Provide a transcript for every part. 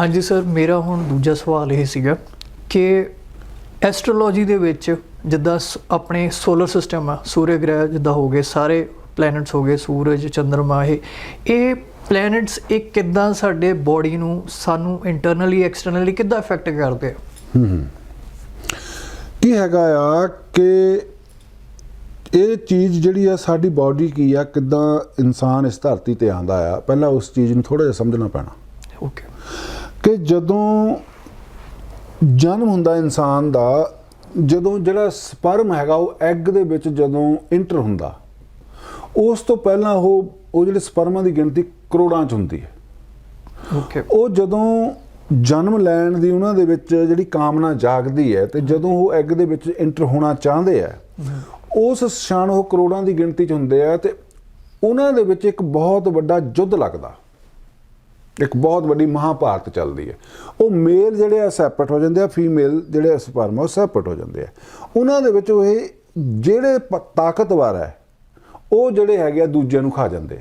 ਹਾਂਜੀ ਸਰ ਮੇਰਾ ਹੁਣ ਦੂਜਾ ਸਵਾਲ ਇਹ ਸੀਗਾ ਕਿ ਐਸਟ੍ਰੋਲੋਜੀ ਦੇ ਵਿੱਚ ਜਿੱਦਾਂ ਆਪਣੇ ਸੋਲਰ ਸਿਸਟਮ ਆ ਸੂਰਯ ਗ੍ਰਹਿ ਜਿੱਦਾਂ ਹੋ ਗਏ ਸਾਰੇ ਪਲੈਨਟਸ ਹੋ ਗਏ ਸੂਰਜ ਚੰ드ਰਮਾ ਇਹ ਇਹ ਪਲੈਨਟਸ ਇਹ ਕਿੱਦਾਂ ਸਾਡੇ ਬਾਡੀ ਨੂੰ ਸਾਨੂੰ ਇੰਟਰਨਲੀ ਐਕਸਟਰਨਲੀ ਕਿੱਦਾਂ ਅਫੈਕਟ ਕਰਦੇ ਆ? ਕੀ ਹੈਗਾ ਆ ਕਿ ਇਹ ਚੀਜ਼ ਜਿਹੜੀ ਆ ਸਾਡੀ ਬਾਡੀ ਕੀ ਆ ਕਿਦਾਂ ਇਨਸਾਨ ਇਸ ਧਰਤੀ ਤੇ ਆਂਦਾ ਆ ਪਹਿਲਾਂ ਉਸ ਚੀਜ਼ ਨੂੰ ਥੋੜਾ ਜਿਹਾ ਸਮਝਣਾ ਪੈਣਾ। ਓਕੇ ਕਿ ਜਦੋਂ ਜਨਮ ਹੁੰਦਾ ਇਨਸਾਨ ਦਾ ਜਦੋਂ ਜਿਹੜਾ ਸਪਰਮ ਹੈਗਾ ਉਹ ਐਗ ਦੇ ਵਿੱਚ ਜਦੋਂ ਇੰਟਰ ਹੁੰਦਾ ਉਸ ਤੋਂ ਪਹਿਲਾਂ ਉਹ ਉਹ ਜਿਹੜੇ ਸਪਰਮਾਂ ਦੀ ਗਿਣਤੀ ਕਰੋੜਾਂ ਚ ਹੁੰਦੀ ਹੈ। ਓਕੇ ਉਹ ਜਦੋਂ ਜਨਮ ਲੈਣ ਦੀ ਉਹਨਾਂ ਦੇ ਵਿੱਚ ਜਿਹੜੀ ਕਾਮਨਾ ਜਾਗਦੀ ਹੈ ਤੇ ਜਦੋਂ ਉਹ ਐਗ ਦੇ ਵਿੱਚ ਇੰਟਰ ਹੋਣਾ ਚਾਹੁੰਦੇ ਆ ਉਸ ਸ਼ਾਨ ਉਹ ਕਰੋੜਾਂ ਦੀ ਗਿਣਤੀ ਚ ਹੁੰਦੇ ਆ ਤੇ ਉਹਨਾਂ ਦੇ ਵਿੱਚ ਇੱਕ ਬਹੁਤ ਵੱਡਾ ਯੁੱਧ ਲੱਗਦਾ। ਇੱਕ ਬਹੁਤ ਵੱਡੀ ਮਹਾਭਾਰਤ ਚੱਲਦੀ ਹੈ। ਉਹ ਮੇਲ ਜਿਹੜੇ ਆ ਸੈਪਰੇਟ ਹੋ ਜਾਂਦੇ ਆ, ਫੀਮੇਲ ਜਿਹੜੇ ਸਪਰਮ ਉਹ ਸੈਪਰੇਟ ਹੋ ਜਾਂਦੇ ਆ। ਉਹਨਾਂ ਦੇ ਵਿੱਚ ਉਹ ਜਿਹੜੇ ਪ- ਤਾਕਤਵਰ ਹੈ, ਉਹ ਜਿਹੜੇ ਹੈਗੇ ਆ ਦੂਜਿਆਂ ਨੂੰ ਖਾ ਜਾਂਦੇ ਆ।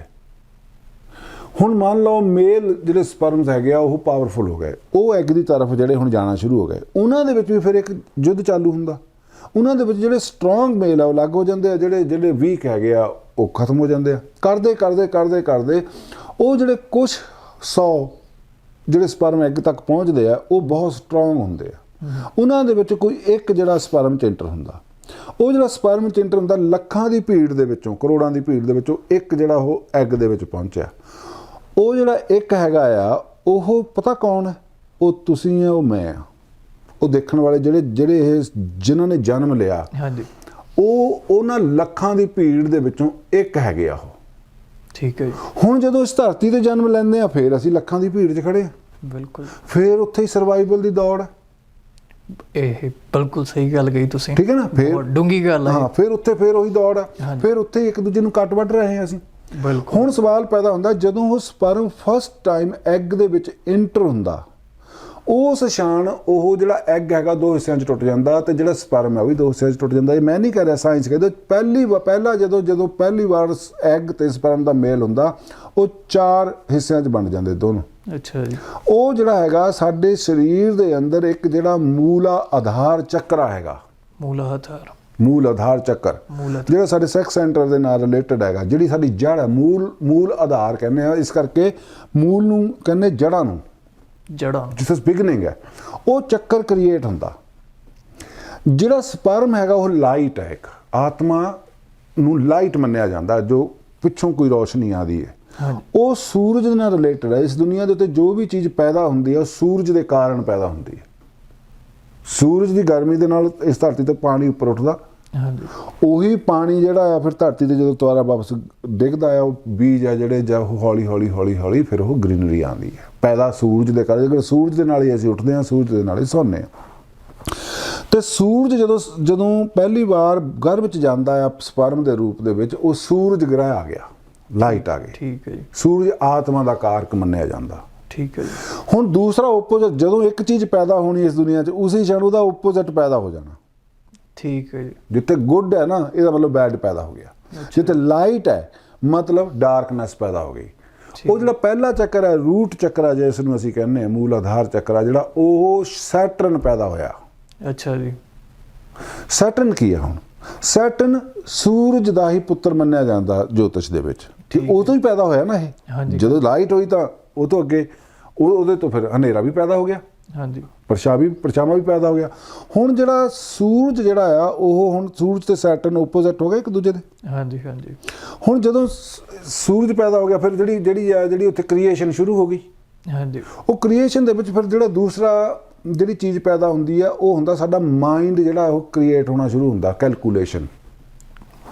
ਹੁਣ ਮੰਨ ਲਓ ਮੇਲ ਜਿਹੜੇ ਸਪਰਮਸ ਹੈਗੇ ਆ, ਉਹ ਪਾਵਰਫੁਲ ਹੋ ਗਏ। ਉਹ ਐਗ ਦੀ ਤਰਫ ਜਿਹੜੇ ਹੁਣ ਜਾਣਾ ਸ਼ੁਰੂ ਹੋ ਗਏ। ਉਹਨਾਂ ਦੇ ਵਿੱਚ ਵੀ ਫਿਰ ਇੱਕ ਯੁੱਧ ਚਾਲੂ ਹੁੰਦਾ। ਉਹਨਾਂ ਦੇ ਵਿੱਚ ਜਿਹੜੇ ਸਟਰੋਂਗ ਮੇਲ ਆ, ਉਹ ਲੱਗ ਹੋ ਜਾਂਦੇ ਆ। ਜਿਹੜੇ ਜਿਹੜੇ ਵੀਕ ਹੈਗੇ ਆ, ਉਹ ਖਤਮ ਹੋ ਜਾਂਦੇ ਆ। ਕਰਦੇ ਕਰਦੇ ਕਰਦੇ ਕਰਦੇ ਉਹ ਜਿਹੜੇ ਕੁਝ 100 ਜਿਹੜੇ ਸਪਰਮ ਐਗ ਤੱਕ ਪਹੁੰਚਦੇ ਆ ਉਹ ਬਹੁਤ ਸਟਰੋਂਗ ਹੁੰਦੇ ਆ। ਉਹਨਾਂ ਦੇ ਵਿੱਚ ਕੋਈ ਇੱਕ ਜਿਹੜਾ ਸਪਰਮ ਚ enter ਹੁੰਦਾ। ਉਹ ਜਿਹੜਾ ਸਪਰਮ ਚ enter ਹੁੰਦਾ ਲੱਖਾਂ ਦੀ ਭੀੜ ਦੇ ਵਿੱਚੋਂ ਕਰੋੜਾਂ ਦੀ ਭੀੜ ਦੇ ਵਿੱਚੋਂ ਇੱਕ ਜਿਹੜਾ ਉਹ ਐਗ ਦੇ ਵਿੱਚ ਪਹੁੰਚਿਆ। ਉਹ ਜਿਹੜਾ ਇੱਕ ਹੈਗਾ ਆ ਉਹ ਪਤਾ ਕੌਣ ਹੈ? ਉਹ ਤੁਸੀਂ ਆ ਉਹ ਮੈਂ ਆ। ਉਹ ਦੇਖਣ ਵਾਲੇ ਜਿਹੜੇ ਜਿਹੜੇ ਇਹ ਜਿਨ੍ਹਾਂ ਨੇ ਜਨਮ ਲਿਆ ਹਾਂਜੀ। ਉਹ ਉਹਨਾਂ ਲੱਖਾਂ ਦੀ ਭੀੜ ਦੇ ਵਿੱਚੋਂ ਇੱਕ ਹੈਗੇ ਆ ਉਹ। ਠੀਕ ਹੈ ਜੀ। ਹੁਣ ਜਦੋਂ ਇਸ ਧਰਤੀ ਤੇ ਜਨਮ ਲੈਂਦੇ ਆ ਫੇਰ ਅਸੀਂ ਲੱਖਾਂ ਦੀ ਭੀੜ 'ਚ ਖੜੇ ਆ। ਬਿਲਕੁਲ। ਫੇਰ ਉੱਥੇ ਹੀ ਸਰਵਾਈਵਲ ਦੀ ਦੌੜ ਹੈ ਇਹ ਬਿਲਕੁਲ ਸਹੀ ਗੱਲ ਕਹੀ ਤੁਸੀਂ। ਠੀਕ ਹੈ ਨਾ? ਫੇਰ ਡੂੰਗੀ ਗੱਲ ਹੈ। ਹਾਂ ਫਿਰ ਉੱਥੇ ਫੇਰ ਉਹੀ ਦੌੜ ਹਾਂਜੀ। ਫਿਰ ਉੱਥੇ ਇੱਕ ਦੂਜੇ ਨੂੰ ਕੱਟ ਵੱਢ ਰਹੇ ਹਾਂ ਅਸੀਂ। ਬਿਲਕੁਲ। ਹੁਣ ਸਵਾਲ ਪੈਦਾ ਹੁੰਦਾ ਜਦੋਂ ਉਹ ਸਪਰਮ ਫਸਟ ਟਾਈਮ ਐਗ ਦੇ ਵਿੱਚ ਇੰਟਰ ਹੁੰਦਾ ਉਸ ਸ਼ਾਨ ਉਹ ਜਿਹੜਾ ਐਗ ਹੈਗਾ ਦੋ ਹਿੱਸਿਆਂ 'ਚ ਟੁੱਟ ਜਾਂਦਾ ਤੇ ਜਿਹੜਾ ਸਪਰਮ ਹੈ ਉਹ ਵੀ ਦੋ ਹਿੱਸਿਆਂ 'ਚ ਟੁੱਟ ਜਾਂਦਾ। ਇਹ ਮੈਂ ਨਹੀਂ ਕਹਿ ਰਿਹਾ ਸਾਇੰਸ ਕਹਿੰਦੇ ਪਹਿਲੀ ਪਹਿਲਾ ਜਦੋਂ ਜਦੋਂ ਪਹਿਲੀ ਵਾਰ ਐਗ ਤੇ ਸਪਰਮ ਦਾ ਮੇਲ ਹੁੰਦਾ ਉਹ ਚਾਰ ਹਿੱਸਿਆਂ 'ਚ ਵੰਡ ਜਾਂਦੇ ਦੋਨੋਂ। ਅੱਛਾ ਜੀ। ਉਹ ਜਿਹੜਾ ਹੈਗਾ ਸਾਡੇ ਸਰੀਰ ਦੇ ਅੰਦਰ ਇੱਕ ਜਿਹੜਾ ਮੂਲ ਆਧਾਰ ਚੱਕਰਾ ਹੈਗਾ। ਮੂਲ ਆਧਾਰ। ਮੂਲ ਆਧਾਰ ਚੱਕਰ। ਜਿਹੜਾ ਸਾਡੇ ਸੈਕਸ ਸੈਂਟਰ ਦੇ ਨਾਲ ਰਿਲੇਟਡ ਹੈਗਾ ਜਿਹੜੀ ਸਾਡੀ ਜੜ ਹੈ ਮੂਲ ਮੂਲ ਆਧਾਰ ਕਹਿੰਦੇ ਆ। ਇਸ ਕਰਕੇ ਮੂਲ ਨੂੰ ਕਹਿੰਦੇ ਜੜਾਂ ਨੂੰ। ਜੜਾਂ ਜਿਸ ਬਿਗਨਿੰਗ ਹੈ ਉਹ ਚੱਕਰ ਕ੍ਰੀਏਟ ਹੁੰਦਾ। ਜਿਹੜਾ ਸਪਰਮ ਹੈਗਾ ਉਹ ਲਾਈਟ ਹੈ ਇੱਕ। ਆਤਮਾ ਨੂੰ ਲਾਈਟ ਮੰਨਿਆ ਜਾਂਦਾ ਜੋ ਪਿੱਛੋਂ ਕੋਈ ਰੋਸ਼ਨੀ ਆਦੀ ਹੈ। ਉਹ ਸੂਰਜ ਨਾਲ ਰਿਲੇਟਡ ਹੈ। ਇਸ ਦੁਨੀਆ ਦੇ ਉੱਤੇ ਜੋ ਵੀ ਚੀਜ਼ ਪੈਦਾ ਹੁੰਦੀ ਹੈ ਉਹ ਸੂਰਜ ਦੇ ਕਾਰਨ ਪੈਦਾ ਹੁੰਦੀ ਹੈ। ਸੂਰਜ ਦੀ ਗਰਮੀ ਦੇ ਨਾਲ ਇਸ ਧਰਤੀ ਤੇ ਪਾਣੀ ਉੱਪਰ ਉੱਠਦਾ ਉਹੀ ਪਾਣੀ ਜਿਹੜਾ ਆ ਫਿਰ ਧਰਤੀ ਤੇ ਜਦੋਂ ਦੁਬਾਰਾ ਵਾਪਸ ਡਿੱਗਦਾ ਆ ਉਹ ਬੀਜ ਆ ਜਿਹੜੇ ਜਦ ਹੌਲੀ ਹੌਲੀ ਹੌਲੀ ਹੌਲੀ ਫਿਰ ਉਹ ਗ੍ਰੀਨਰੀ ਆਉਂਦੀ ਹੈ ਪੈਦਾ ਸੂਰਜ ਦੇ ਕਰਕੇ ਜਦੋਂ ਸੂਰਜ ਦੇ ਨਾਲ ਹੀ ਅਸੀਂ ਉੱਠਦੇ ਹਾਂ ਸੂਰਜ ਦੇ ਨਾਲ ਹੀ ਸੌਂਦੇ ਹਾਂ। ਤੇ ਸੂਰਜ ਜਦੋਂ ਜਦੋਂ ਪਹਿਲੀ ਵਾਰ ਗਰਭ ਵਿੱਚ ਜਾਂਦਾ ਆ ਸਪਰਮ ਦੇ ਰੂਪ ਦੇ ਵਿੱਚ ਉਹ ਸੂਰਜ ਗ੍ਰਹਿ ਆ ਗਿਆ ਲਾਈਟ ਆ ਗਈ। ਠੀਕ ਹੈ ਜੀ। ਸੂਰਜ ਆਤਮਾ ਦਾ ਕਾਰਕ ਮੰਨਿਆ ਜਾਂਦਾ। ਠੀਕ ਹੈ ਜੀ। ਹੁਣ ਦੂਸਰਾ ਆਪੋਜ਼ਿਟ ਜਦੋਂ ਇੱਕ ਚੀਜ਼ ਪੈਦਾ ਹੋਣੀ ਇਸ ਦੁਨੀਆ 'ਚ ਉਸੇ ਛਣ ਉਹਦਾ ਆਪੋਜ਼ਿਟ ਪੈਦਾ ਹੋ ਜਾਣਾ। ਠੀਕ ਹੈ ਜੀ। ਜਿੱਥੇ ਗੁੱਡ ਹੈ ਨਾ ਇਹਦਾ ਮਤਲਬ ਬੈਡ ਪੈਦਾ ਹੋ ਗਿਆ। ਜਿੱਥੇ ਲਾਈਟ ਹੈ ਮਤਲਬ ਡਾਰਕਨੈਸ ਪੈਦਾ ਹੋ ਗਈ। ਉਹ ਜਿਹੜਾ ਪਹਿਲਾ ਚੱਕਰ ਹੈ ਰੂਟ ਚੱਕਰ ਹੈ ਜਿਸ ਨੂੰ ਅਸੀਂ ਕਹਿੰਦੇ ਹਾਂ ਮੂਲ ਆਧਾਰ ਚੱਕਰ ਜਿਹੜਾ ਉਹ ਸੈਟਰਨ ਪੈਦਾ ਹੋਇਆ। ਅੱਛਾ ਜੀ। ਸੈਟਰਨ ਕੀ ਹੈ ਹੁਣ? ਸੈਟਰਨ ਸੂਰਜ ਦਾ ਹੀ ਪੁੱਤਰ ਮੰਨਿਆ ਜਾਂਦਾ ਜੋਤਿਸ਼ ਦੇ ਵਿੱਚ। ਠੀਕ ਉਹ ਤੋਂ ਹੀ ਪੈਦਾ ਹੋਇਆ ਨਾ ਇਹ। ਜਦੋਂ ਲਾਈਟ ਹੋਈ ਤਾਂ ਉਹ ਤੋਂ ਅੱਗੇ ਉਹ ਉਹਦੇ ਤੋਂ ਫਿਰ ਹਨੇਰਾ ਵੀ ਪੈਦਾ ਹੋ ਗਿਆ। ਹਾਂਜੀ। ਪਰਛਾ ਵੀ ਪਰਛਾਵਾਂ ਵੀ ਪੈਦਾ ਹੋ ਗਿਆ। ਹੁਣ ਜਿਹੜਾ ਸੂਰਜ ਜਿਹੜਾ ਆ ਉਹ ਹੁਣ ਸੂਰਜ ਤੇ ਸੈਟਰਨ ਆਪੋਜ਼ਿਟ ਹੋ ਗਏ ਇੱਕ ਦੂਜੇ ਦੇ? ਹਾਂਜੀ ਹਾਂਜੀ। ਹੁਣ ਜਦੋਂ ਸੂਰਜ ਪੈਦਾ ਹੋ ਗਿਆ ਫਿਰ ਜਿਹੜੀ ਜਿਹੜੀ ਆ ਜਿਹੜੀ ਉੱਥੇ ਕ੍ਰੀਏਸ਼ਨ ਸ਼ੁਰੂ ਹੋ ਗਈ। ਹਾਂਜੀ। ਉਹ ਕ੍ਰੀਏਸ਼ਨ ਦੇ ਵਿੱਚ ਫਿਰ ਜਿਹੜਾ ਦੂਸਰਾ ਜਿਹੜੀ ਚੀਜ਼ ਪੈਦਾ ਹੁੰਦੀ ਆ ਉਹ ਹੁੰਦਾ ਸਾਡਾ ਮਾਈਂਡ ਜਿਹੜਾ ਉਹ ਕ੍ਰੀਏਟ ਹੋਣਾ ਸ਼ੁਰੂ ਹੁੰਦਾ ਕੈਲਕੂਲੇਸ਼ਨ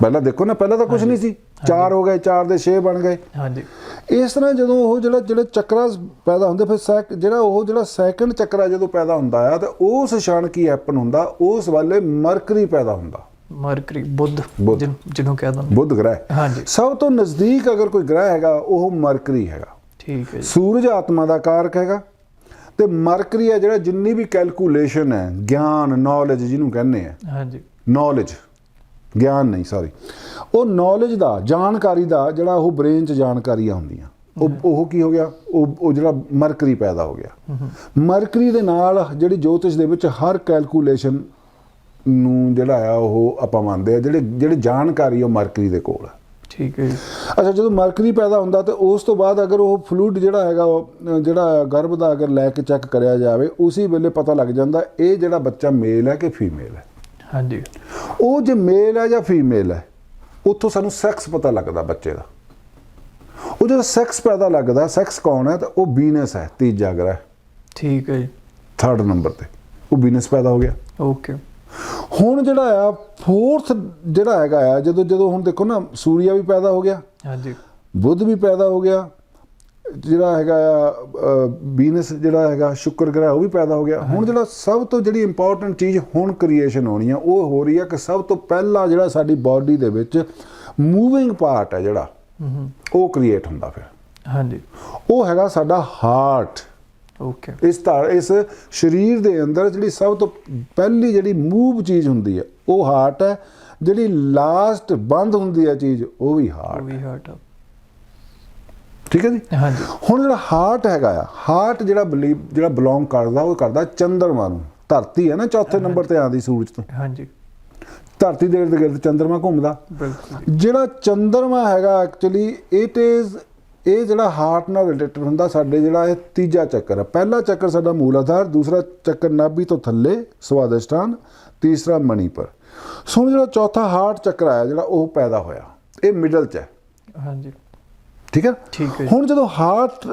ਪਹਿਲਾਂ ਦੇਖੋ ਨਾ ਪਹਿਲਾਂ ਤਾਂ ਕੁਝ ਨਹੀਂ ਸੀ। 4 ਹੋ ਗਏ 4 ਦੇ 6 ਬਣ ਗਏ। ਹਾਂਜੀ। ਇਸ ਤਰ੍ਹਾਂ ਜਦੋਂ ਉਹ ਜਿਹੜਾ ਜਿਹੜੇ ਚੱਕਰਾ ਪੈਦਾ ਹੁੰਦੇ ਫਿਰ ਸੈਕ ਜਿਹੜਾ ਉਹ ਜਿਹੜਾ ਸੈਕੰਡ ਚੱਕਰਾ ਜਦੋਂ ਪੈਦਾ ਹੁੰਦਾ ਆ ਤੇ ਉਸ ਛਣ ਕੀ ਹੈਪਨ ਹੁੰਦਾ? ਉਸ ਵਾਲੇ ਮਰਕਰੀ ਪੈਦਾ ਹੁੰਦਾ। ਮਰਕਰੀ ਬੁੱਧ। ਜਿਹਨੂੰ- ਜਿਹਨੂੰ ਕਹਿ ਦਿੰਦੇ। ਬੁੱਧ ਗ੍ਰਹਿ। ਹਾਂਜੀ। ਸਭ ਤੋਂ ਨਜ਼ਦੀਕ ਅਗਰ ਕੋਈ ਗ੍ਰਹਿ ਹੈਗਾ ਉਹ ਮਰਕਰੀ ਹੈਗਾ। ਠੀਕ ਹੈ ਸੂਰਜ ਆਤਮਾ ਦਾ ਕਾਰਕ ਹੈਗਾ। ਤੇ ਮਰਕਰੀ ਹੈ ਜਿਹੜਾ ਜਿੰਨੀ ਵੀ ਕੈਲਕੂਲੇਸ਼ਨ ਹੈ ਗਿਆਨ ਨੌਲੇਜ ਜਿਹਨੂੰ ਕਹਿੰਦੇ ਆ। ਹਾਂਜੀ। ਨੌਲੇਜ ਗਿਆਨ ਨਹੀਂ ਸੌਰੀ ਉਹ ਨੌਲੇਜ ਦਾ ਜਾਣਕਾਰੀ ਦਾ ਜਿਹੜਾ ਉਹ ਬ੍ਰੇਨ 'ਚ ਜਾਣਕਾਰੀਆਂ ਹੁੰਦੀਆਂ। ਉਹ ਉਹ ਕੀ ਹੋ ਗਿਆ? ਉਹ ਉਹ ਜਿਹੜਾ ਮਰਕਰੀ ਪੈਦਾ ਹੋ ਗਿਆ। ਮਰਕਰੀ ਦੇ ਨਾਲ ਜਿਹੜੀ ਜੋਤਿਸ਼ ਦੇ ਵਿੱਚ ਹਰ ਕੈਲਕੂਲੇਸ਼ਨ ਨੂੰ ਜਿਹੜਾ ਆ ਉਹ ਆਪਾਂ ਮੰਨਦੇ ਆ ਜਿਹੜੇ ਜਿਹੜੇ ਜਾਣਕਾਰੀ ਉਹ ਮਰਕਰੀ ਦੇ ਕੋਲ ਹੈ ਠੀਕ ਹੈ ਅੱਛਾ ਜਦੋਂ ਮਰਕਰੀ ਪੈਦਾ ਹੁੰਦਾ ਤੇ ਉਸ ਤੋਂ ਬਾਅਦ ਅਗਰ ਉਹ ਫਲੂਇਡ ਜਿਹੜਾ ਹੈਗਾ ਉਹ, ਜਿਹੜਾ ਗਰਭ ਦਾ ਅਗਰ ਲੈ ਕੇ ਚੈੱਕ ਕਰਿਆ ਜਾਵੇ ਉਸੇ ਵੇਲੇ ਪਤਾ ਲੱਗ ਜਾਂਦਾ ਇਹ ਜਿਹੜਾ ਬੱਚਾ ਮੇਲ ਹੈ ਕਿ ਫੀਮੇਲ ਹੈ। ਹਾਂਜੀ। ਉਹ ਜੇ ਮੇਲ ਹੈ ਜਾਂ ਫੀਮੇਲ ਹੈ ਉੱਥੋਂ ਸਾਨੂੰ ਸੈਕਸ ਪਤਾ ਲੱਗਦਾ ਬੱਚੇ ਦਾ। ਉਹ ਜਦੋਂ ਸੈਕਸ ਪੈਦਾ ਲੱਗਦਾ ਸੈਕਸ ਕੌਣ ਹੈ? ਤਾਂ ਉਹ ਵੀਨਸ ਹੈ ਤੀਜਾ ਗ੍ਰਹਿ। ਠੀਕ ਹੈ ਜੀ। ਥਰਡ ਨੰਬਰ ਤੇ। ਉਹ ਵੀਨਸ ਪੈਦਾ ਹੋ ਗਿਆ। ਓਕੇ ਹੁਣ ਜਿਹੜਾ ਆ ਫੋਰਥ ਜਿਹੜਾ ਹੈਗਾ ਆ ਜਦੋਂ ਜਦੋਂ ਹੁਣ ਦੇਖੋ ਨਾ ਸੂਰਿਆ ਵੀ ਪੈਦਾ ਹੋ ਗਿਆ। ਹਾਂਜੀ। ਬੁੱਧ ਵੀ ਪੈਦਾ ਹੋ ਗਿਆ। ਜਿਹੜਾ ਹੈਗਾ ਆ ਵੀਨਸ ਜਿਹੜਾ ਹੈਗਾ ਸ਼ੁੱਕਰ ਗ੍ਰਹਿ ਉਹ ਵੀ ਪੈਦਾ ਹੋ ਗਿਆ। ਹੁਣ ਜਿਹੜਾ ਸਭ ਤੋਂ ਜਿਹੜੀ ਇੰਪੋਰਟੈਂਟ ਚੀਜ਼ ਹੁਣ ਕ੍ਰੀਏਸ਼ਨ ਹੋਣੀ ਆ ਉਹ ਹੋ ਰਹੀ ਆ ਕਿ ਸਭ ਤੋਂ ਪਹਿਲਾ ਜਿਹੜਾ ਸਾਡੀ ਬਾਡੀ ਦੇ ਵਿੱਚ ਮੂਵਿੰਗ ਪਾਰਟ ਹੈ ਜਿਹੜਾ ਉਹ ਕ੍ਰੀਏਟ ਹੁੰਦਾ ਫਿਰ। ਹਾਂਜੀ। ਉਹ ਹੈਗਾ ਸਾਡਾ ਹਾਰਟ ਓਕੇ ਇਸ ਧਾਰ ਇਸ ਸਰੀਰ ਦੇ ਅੰਦਰ ਜਿਹੜੀ ਸਭ ਤੋਂ ਪਹਿਲੀ ਜਿਹੜੀ ਮੂਵ ਚੀਜ਼ ਹੁੰਦੀ ਹੈ ਉਹ ਹਾਰਟ ਹੈ ਜਿਹੜੀ ਲਾਸਟ ਬੰਦ ਹੁੰਦੀ ਹੈ ਚੀਜ਼ ਉਹ ਵੀ ਉਹ ਹਾਰਟ ਵੀ ਹਟ ਠੀਕ ਹੈ ਜੀ? ਹਾਂਜੀ। ਹੁਣ ਜਿਹੜਾ ਹਾਰਟ ਹੈਗਾ ਆ ਹਾਰਟ ਜਿਹੜਾ ਬਲੀਵ ਜਿਹੜਾ ਬਿਲੋਂਗ ਕਰਦਾ ਉਹ ਕਰਦਾ ਚੰਦਰਮਾ ਨੂੰ। ਧਰਤੀ ਹੈ ਨਾ ਚੌਥੇ ਨੰਬਰ ਤੇ ਆਂਦੀ ਸੂਰਜ ਤੋਂ। ਹਾਂਜੀ। ਧਰਤੀ ਦੇ ਗਿਰਦ ਚੰਦਰਮਾ ਘੁੰਮਦਾ। ਜਿਹੜਾ ਚੰਦਰਮਾ ਹੈਗਾ ਐਕਚੁਅਲੀ ਇਟ ਇਜ਼ ਇਹ ਜਿਹੜਾ ਹਾਰਟ ਨਾਲ ਰਿਲੇਟਡ ਹੁੰਦਾ ਸਾਡੇ ਜਿਹੜਾ ਇਹ ਤੀਜਾ ਚੱਕਰ ਹੈ ਪਹਿਲਾ ਚੱਕਰ ਸਾਡਾ ਮੂਲਾਧਾਰ ਦੂਸਰਾ ਚੱਕਰ ਨਾਭੀ ਤੋਂ ਥੱਲੇ ਸਵਾਦਿਸ਼ਟਾਨ ਤੀਸਰਾ ਮਣੀਪੁਰ। ਸੋ ਜਿਹੜਾ ਚੌਥਾ ਹਾਰਟ ਚੱਕਰ ਆਇਆ ਜਿਹੜਾ ਉਹ ਪੈਦਾ ਹੋਇਆ। ਇਹ ਮਿਡਲ ਚ ਹੈ। ਹਾਂਜੀ। ਠੀਕ ਹੈ? ਠੀਕ ਹੈ। ਹੁਣ ਜਦੋਂ ਹਾਰਟ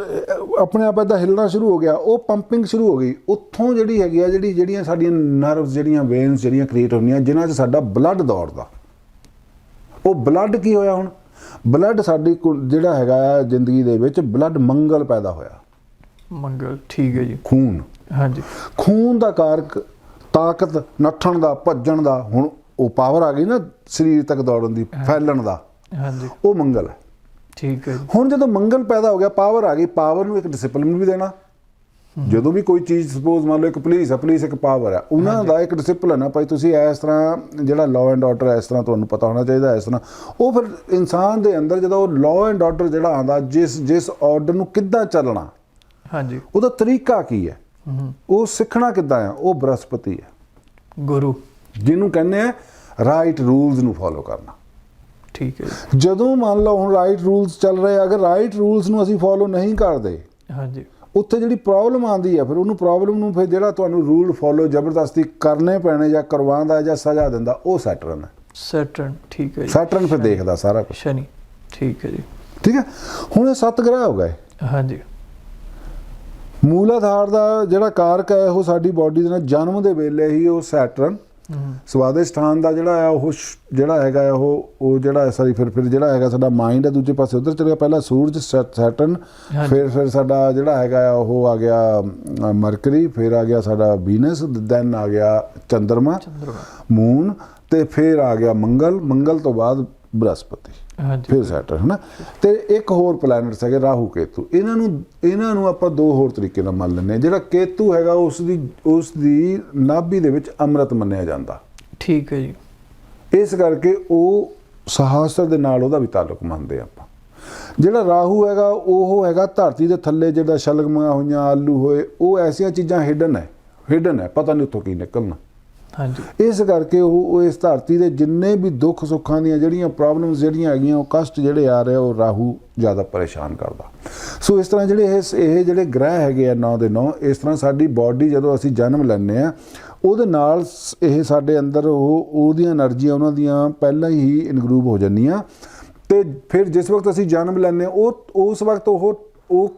ਆਪਣੇ ਆਪ ਏਦਾਂ ਹਿੱਲਣਾ ਸ਼ੁਰੂ ਹੋ ਗਿਆ ਉਹ ਪੰਪਿੰਗ ਸ਼ੁਰੂ ਹੋ ਗਈ ਉੱਥੋਂ ਜਿਹੜੀ ਹੈਗੀ ਆ ਜਿਹੜੀ ਜਿਹੜੀਆਂ ਸਾਡੀਆਂ ਨਰਵਸ ਜਿਹੜੀਆਂ ਵੇਨਸ ਜਿਹੜੀਆਂ ਕ੍ਰੀਏਟ ਹੁੰਦੀਆਂ ਜਿਨ੍ਹਾਂ 'ਚ ਸਾਡਾ ਬਲੱਡ ਦੌੜਦਾ। ਉਹ ਬਲੱਡ ਕੀ ਹੋਇਆ ਹੁਣ? ਬਲੱਡ ਸਾਡੀ ਜਿਹੜਾ ਹੈਗਾ ਆ ਜ਼ਿੰਦਗੀ ਦੇ ਵਿੱਚ ਬਲੱਡ ਮੰਗਲ ਪੈਦਾ ਹੋਇਆ। ਮੰਗਲ ਠੀਕ ਹੈ ਜੀ। ਖੂਨ। ਹਾਂਜੀ। ਖੂਨ ਦਾ ਕਾਰਕ ਤਾਕਤ ਨੱਠਣ ਦਾ ਭੱਜਣ ਦਾ ਹੁਣ ਉਹ ਪਾਵਰ ਆ ਗਈ ਨਾ ਸਰੀਰ ਤੱਕ ਦੌੜਨ ਦੀ ਫੈਲਣ ਦਾ। ਹਾਂਜੀ। ਉਹ ਮੰਗਲ ਹੈ। ਠੀਕ ਹੈ ਹੁਣ ਜਦੋਂ ਮੰਗਲ ਪੈਦਾ ਹੋ ਗਿਆ ਪਾਵਰ ਆ ਗਈ ਪਾਵਰ ਨੂੰ ਇੱਕ ਡਿਸਪਲਿਨ ਵੀ ਦੇਣਾ। ਜਦੋਂ ਵੀ ਕੋਈ ਚੀਜ਼ ਸਪੋਜ਼ ਮੰਨ ਲਓ ਇੱਕ ਪੁਲਿਸ ਹੈ ਪੁਲਿਸ ਇੱਕ ਪਾਵਰ ਹੈ ਉਹਨਾਂ ਦਾ ਇੱਕ ਡਿਸਪਲਿਨ ਹੈ ਭਾਈ ਤੁਸੀਂ ਇਸ ਤਰ੍ਹਾਂ ਜਿਹੜਾ ਲਾਅ ਐਂਡ ਆਰਡਰ ਇਸ ਤਰ੍ਹਾਂ ਤੁਹਾਨੂੰ ਪਤਾ ਹੋਣਾ ਚਾਹੀਦਾ ਇਸ ਤਰ੍ਹਾਂ। ਉਹ ਫਿਰ ਇਨਸਾਨ ਦੇ ਅੰਦਰ ਜਦੋਂ ਉਹ ਲਾਅ ਐਂਡ ਆਰਡਰ ਜਿਹੜਾ ਆਂਦਾ ਜਿਸ ਜਿਸ ਆਰਡਰ ਨੂੰ ਕਿੱਦਾਂ ਚੱਲਣਾ? ਹਾਂਜੀ। ਉਹਦਾ ਤਰੀਕਾ ਕੀ ਹੈ? ਉਹ ਸਿੱਖਣਾ ਕਿੱਦਾਂ ਹੈ ਉਹ ਬ੍ਰਹਸਪਤੀ ਹੈ। ਗੁਰੂ। ਜਿਹਨੂੰ ਕਹਿੰਦੇ ਆ ਰਾਈਟ ਰੂਲਸ ਨੂੰ ਫੋਲੋ ਕਰਨਾ। ਠੀਕ ਹੈ। ਜਦੋਂ ਮੰਨ ਲਓ ਹੁਣ ਰਾਈਟ ਰੂਲਸ ਚੱਲ ਰਹੇ ਆ, ਅਗਰ ਰਾਈਟ ਰੂਲਸ ਨੂੰ ਅਸੀਂ ਫੋਲੋ ਨਹੀਂ ਕਰਦੇ ਹਾਂਜੀ। ਉੱਥੇ ਜਿਹੜੀ ਪ੍ਰੋਬਲਮ ਆਉਂਦੀ ਹੈ ਫਿਰ ਉਹਨੂੰ ਪ੍ਰੋਬਲਮ ਨੂੰ ਫਿਰ ਜਿਹੜਾ ਤੁਹਾਨੂੰ ਰੂਲ ਫੋਲੋ ਜ਼ਬਰਦਸਤੀ ਕਰਨੇ ਪੈਣੇ ਜਾਂ ਕਰਵਾਉਂਦਾ ਜਾਂ ਸਜ਼ਾ ਦਿੰਦਾ ਉਹ ਸੈਟਰਨ ਹੈ। ਸੈਟਰਨ ਠੀਕ ਹੈ ਜੀ। ਸੈਟਰਨ ਫਿਰ ਦੇਖਦਾ ਸਾਰਾ ਕੁਝ ਸ਼ਨੀ ਠੀਕ ਹੈ ਜੀ। ਠੀਕ ਹੈ? ਹੁਣ ਇਹ ਸੱਤ ਗ੍ਰਹਿ ਹੋ ਗਏ। ਹਾਂਜੀ। ਮੂਲਾਧਾਰ ਦਾ ਜਿਹੜਾ ਕਾਰਕ ਹੈ ਉਹ ਸਾਡੀ ਬਾਡੀ ਦੇ ਨਾਲ ਜਨਮ ਦੇ ਵੇਲੇ ਹੀ ਉਹ ਸੈਟਰਨ ਹੂੰ ਸਵਾਦਿਸ਼ਟਾਨ ਦਾ ਜਿਹੜਾ ਆ ਉਹ ਜਿਹੜਾ ਹੈਗਾ ਉਹ ਉਹ ਜਿਹੜਾ ਸਾਰੀ ਫਿਰ ਫਿਰ ਜਿਹੜਾ ਹੈਗਾ ਸਾਡਾ ਮਾਈਂਡ ਹੈ ਦੂਜੇ ਪਾਸੇ ਉਧਰ ਚਲ ਗਿਆ। ਪਹਿਲਾਂ ਸੂਰਜ ਸੈਟਰਨ। ਫਿਰ ਫਿਰ ਸਾਡਾ ਜਿਹੜਾ ਹੈਗਾ ਉਹ ਆ ਗਿਆ ਮਰਕਰੀ ਫਿਰ ਆ ਗਿਆ ਸਾਡਾ ਵੀਨਸ ਦੈਨ ਆ ਗਿਆ ਚੰਦਰਮਾ ਮੂਨ ਤੇ ਫਿਰ ਆ ਗਿਆ ਮੰਗਲ। ਮੰਗਲ ਤੋਂ ਬਾਅਦ ਬ੍ਰਹਸਪਤੀ। ਫਿਰ ਸੈਟਰਨ ਹੈ ਨਾ ਤੇ ਇੱਕ ਹੋਰ ਪਲੈਨਟਸ ਹੈਗੇ ਰਾਹੂ ਕੇਤੂ। ਇਹਨਾਂ ਨੂੰ ਇਹਨਾਂ ਨੂੰ ਆਪਾਂ ਦੋ ਹੋਰ ਤਰੀਕੇ ਨਾਲ ਮੰਨ ਲੈਂਦੇ ਹਾਂ। ਜਿਹੜਾ ਕੇਤੂ ਹੈਗਾ ਉਸ ਦੀ ਉਸ ਦੀ ਨਾਭੀ ਦੇ ਵਿੱਚ ਅੰਮ੍ਰਿਤ ਮੰਨਿਆ ਜਾਂਦਾ। ਠੀਕ ਹੈ ਜੀ। ਇਸ ਕਰਕੇ ਉਹ ਸਹਾਸਰ ਦੇ ਨਾਲ ਉਹਦਾ ਵੀ ਤਾਲੁਕ ਮੰਨਦੇ ਆਪਾਂ। ਜਿਹੜਾ ਰਾਹੂ ਹੈਗਾ ਉਹ ਹੈਗਾ ਧਰਤੀ ਦੇ ਥੱਲੇ ਜਿਹੜਾ ਸ਼ਲਗਮਾਂ ਹੋਈਆਂ ਆਲੂ ਹੋਏ ਉਹ ਐਸੀਆਂ ਚੀਜ਼ਾਂ ਹਿਡਨ ਹੈ। ਹਿਡਨ ਹੈ ਪਤਾ ਨਹੀਂ ਉੱਥੋਂ ਕੀ ਨਿਕਲਣਾ। ਹਾਂਜੀ। ਇਸ ਕਰਕੇ ਉਹ ਇਸ ਧਰਤੀ ਦੇ ਜਿੰਨੇ ਵੀ ਦੁੱਖ ਸੁੱਖਾਂ ਦੀਆਂ ਜਿਹੜੀਆਂ ਪ੍ਰੋਬਲਮਸ ਜਿਹੜੀਆਂ ਹੈਗੀਆਂ, ਉਹ ਕਸ਼ਟ ਜਿਹੜੇ ਆ ਰਹੇ ਉਹ ਰਾਹੂ ਜ਼ਿਆਦਾ ਪਰੇਸ਼ਾਨ ਕਰਦਾ। ਸੋ ਇਸ ਤਰ੍ਹਾਂ ਜਿਹੜੇ ਇਹ ਇਹ ਜਿਹੜੇ ਗ੍ਰਹਿ ਹੈਗੇ ਆ ਨੌ ਦੇ ਨੌ, ਇਸ ਤਰ੍ਹਾਂ ਸਾਡੀ ਬਾਡੀ ਜਦੋਂ ਅਸੀਂ ਜਨਮ ਲੈਂਦੇ ਆ, ਉਹਦੇ ਨਾਲ ਇਹ ਸਾਡੇ ਅੰਦਰ ਉਹ, ਉਹਦੀਆਂ એનર્ਜੀਆਂ ਉਹਨਾਂ ਦੀਆਂ ਪਹਿਲਾਂ ਹੀ ਇਨਗਰੂਵ ਹੋ ਜਾਂਦੀਆਂ। ਤੇ ਫਿਰ ਜਿਸ ਵਕਤ ਅਸੀਂ ਜਨਮ ਲੈਂਦੇ ਉਹ, ਉਸ ਵਕਤ ਉਹ ਉਹ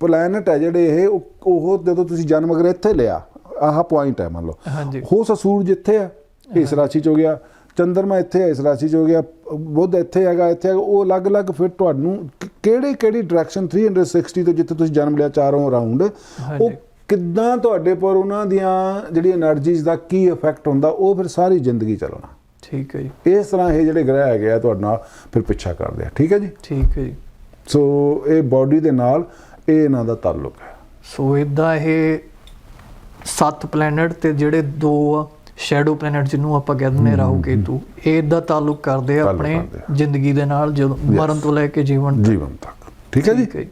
ਪਲੈਨਟ ਹੈ ਜਿਹੜੇ ਇਹ ਉਹ ਜਦੋਂ ਤੁਸੀਂ ਜਨਮ ਅਗਰ ਇੱਥੇ ਲਿਆ ਆਹ ਪੁਆਇੰਟ ਹੈ ਮੰਨ ਲਓ। ਹੋ ਸਸੂਰ ਜਿੱਥੇ ਆ ਇਸ ਰਾਸ਼ੀ ਚ ਹੋ ਗਿਆ। ਚੰਦਰਮਾ ਇੱਥੇ ਹੈ ਇਸ ਰਾਸ਼ੀ ਚ ਹੋ ਗਿਆ। ਬੁੱਧ ਇੱਥੇ ਹੈਗਾ ਇੱਥੇ ਉਹ ਅਲੱਗ-ਅਲੱਗ ਫਿਰ ਤੁਹਾਨੂੰ ਕਿਹੜੇ ਕਿਹੜੀ ਡਾਇਰੈਕਸ਼ਨ 360 ਤੋਂ ਜਿੱਥੇ ਤੁਸੀਂ ਜਨਮ ਲਿਆ ਚਾਰੋਂ ਰਾਉਂਡ ਉਹ ਕਿੱਦਾਂ ਤੁਹਾਡੇ ਪਰ ਉਹਨਾਂ ਦੀਆਂ ਜਿਹੜੀ એનર્ਜੀਜ਼ ਦਾ ਕੀ ਇਫੈਕਟ ਹੁੰਦਾ ਉਹ ਫਿਰ ਸਾਰੀ ਜ਼ਿੰਦਗੀ ਚੱਲਣਾ ਠੀਕ ਹੈ ਜੀ। ਇਸ ਤਰ੍ਹਾਂ ਇਹ ਜਿਹੜੇ ਗ੍ਰਹਿ ਹੈਗੇ ਆ ਨਾਲ ਫਿਰ ਪਿੱਛਾ ਕਰਦੇ ਆ। ਠੀਕ ਹੈ ਜੀ? ਠੀਕ ਹੈ ਜੀ। ਸੋ ਇਹ ਬਾਡੀ ਦੇ ਨਾਲ ਇਹ ਇਹਨਾਂ ਦਾ ਤਾਲੁਕ ਹੈ। ਸੋ ਇਦਾਂ ਇਹ ਸੱਤ ਪਲੈਨਟ ਤੇ ਜਿਹੜੇ ਦੋ ਆ ਸ਼ੈਡੋ ਪਲੈਨਟ ਜਿਹਨੂੰ ਆਪਾਂ ਕਹਿੰਦੇ ਨੇ ਰਾਹੂ ਕੇਤੂ ਇਹ ਦਾ ਤਾਲੁਕ ਕਰਦੇ ਆ ਆਪਣੇ। ਜ਼ਿੰਦਗੀ ਦੇ ਨਾਲ ਜਦੋਂ ਮਰਨ ਤੋਂ ਲੈ ਕੇ ਜੀਵਨ ਤੱਕ। ਜੀਵਨ ਤੱਕ। ਠੀਕ ਹੈ ਜੀ।